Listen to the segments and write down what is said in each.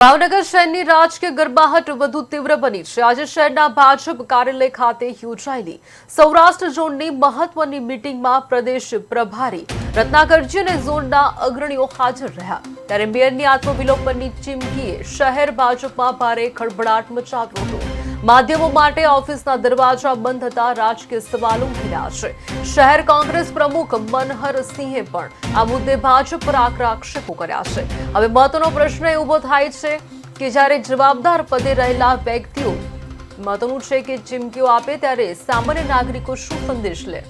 ભાવનગર શહેરની રાજકીય ગરબાહટ વધુ તીવ્ર બની છે. આજે શહેરના ભાજપ કાર્યાલય ખાતે યોજાયેલી સૌરાષ્ટ્ર ઝોનની મહત્વની મીટિંગમાં પ્રદેશ પ્રભારી રત્નાકરજી અને ઝોનના અગ્રણીઓ હાજર રહ્યા. ત્યારે મેયરની આત્મવિલોપનની ચીમકીએ શહેર ભાજપમાં ભારે ખળભળાટ મચાવ્યો હતો. માધ્યમો માટે ઓફિસના દરવાજા બંધ થતા રાજકીય સવાલો ઉઠ્યા છે. શહેર કોંગ્રેસ પ્રમુખ મનહરસિંહે પણ આ મુદ્દે ભાજપ પર આકરા આક્ષેપો કર્યા છે. હવે મહત્વનો પ્રશ્ન એ ઊભો થાય છે કે જ્યારે જવાબદાર પદે રહેલા વ્યક્તિઓ, મહત્વનું છે કે ચીમકીઓ આપે ત્યારે સામાન્ય નાગરિકો શું સંદેશ લે?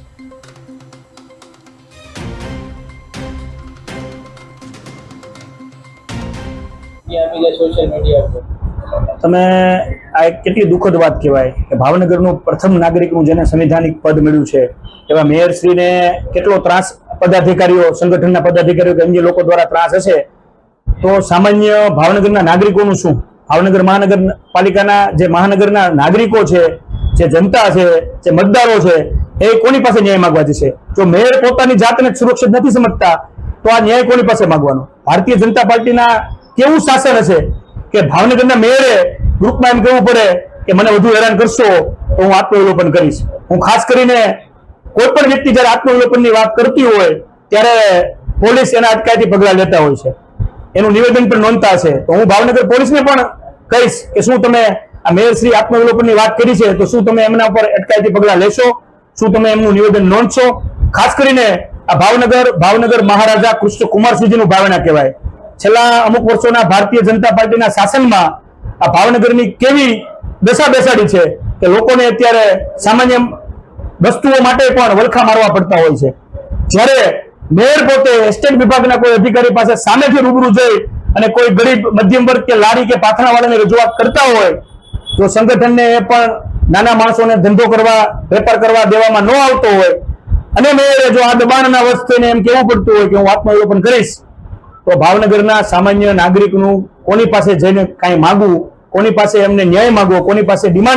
તમે આ કેટલી દુઃખદ વાત કહેવાય કે ભાવનગરનું પ્રથમ નાગરિકનું જેને સંવિધાનિક પદ મળ્યું છે, એવા મેયરશ્રીને કેટલો ત્રાસ પદાધિકારીઓ, સંગઠનના પદાધિકારીઓ કે અન્ય લોકો દ્વારા ત્રાસ હશે? તો સામાન્ય ભાવનગરના નાગરિકોનું શું? ભાવનગર મહાનગરપાલિકાના જે મહાનગરના નાગરિકો છે, જે જનતા છે, જે મતદારો છે, એ કોની પાસે ન્યાય માગવા જશે? જો મેયર પોતાની જાતને સુરક્ષિત નથી સમજતા, તો આ ન્યાય કોની પાસે માગવાનો? ભારતીય જનતા પાર્ટીના કેવું શાસન હશે કે ભાવનગરના મેયરે ગ્રુપમાં એમ કહેવું પડે કે મને વધુ હેરાન કરશો તો હું આત્મવિલોપન કરીશ. હું ખાસ કરીને કોઈ પણ વ્યક્તિ જ્યારે આત્મવિલોપનની વાત કરતી હોય ત્યારે પોલીસ એના અટકાયતી પગલા લેતા હોય છે. એનું નિવેદન પણ નોંધતા હશે. તો હું ભાવનગર પોલીસને પણ કહીશ કે શું તમે આ મેયરશ્રી આત્મવિલોપનની વાત કરી છે તો શું તમે એમના ઉપર અટકાયતી પગલા લેશો? શું તમે એમનું નિવેદન નોંધશો? ખાસ કરીને આ ભાવનગર ભાવનગર મહારાજા કૃષ્ણ કુમારસિંહજીનું ભાવના કહેવાય. છેલ્લા અમુક વર્ષોના ભારતીય જનતા પાર્ટીના શાસનમાં આ ભાવનગરની કેવી દશા બેસાડી છે કે લોકોને અત્યારે સામાન્ય વસ્તુઓ માટે પણ વલખા મારવા પડતા હોય છે. જ્યારે મેયર પોતે એસ્ટેટ વિભાગના કોઈ અધિકારી પાસે સામેથી રૂબરૂ જઈ અને કોઈ ગરીબ, મધ્યમ વર્ગ કે લારી કે પાથરાવાળાને રજૂઆત કરતા હોય, તો સંગઠનને પણ નાના માણસોને ધંધો કરવા, વેપાર કરવા દેવામાં ન આવતો હોય. અને મેયરે જો આ દબાણના વસ્તુને એમ કહેવું પડતું હોય કે હું આત્મવિલોપન કરીશ તો ભાવનગરના સામાન્ય નાગરિકનું કોની પાસે જઈને કાંઈ માગવું, કોની પાસે એમને ન્યાય માગવો, કોની પાસે ડિમાન્ડ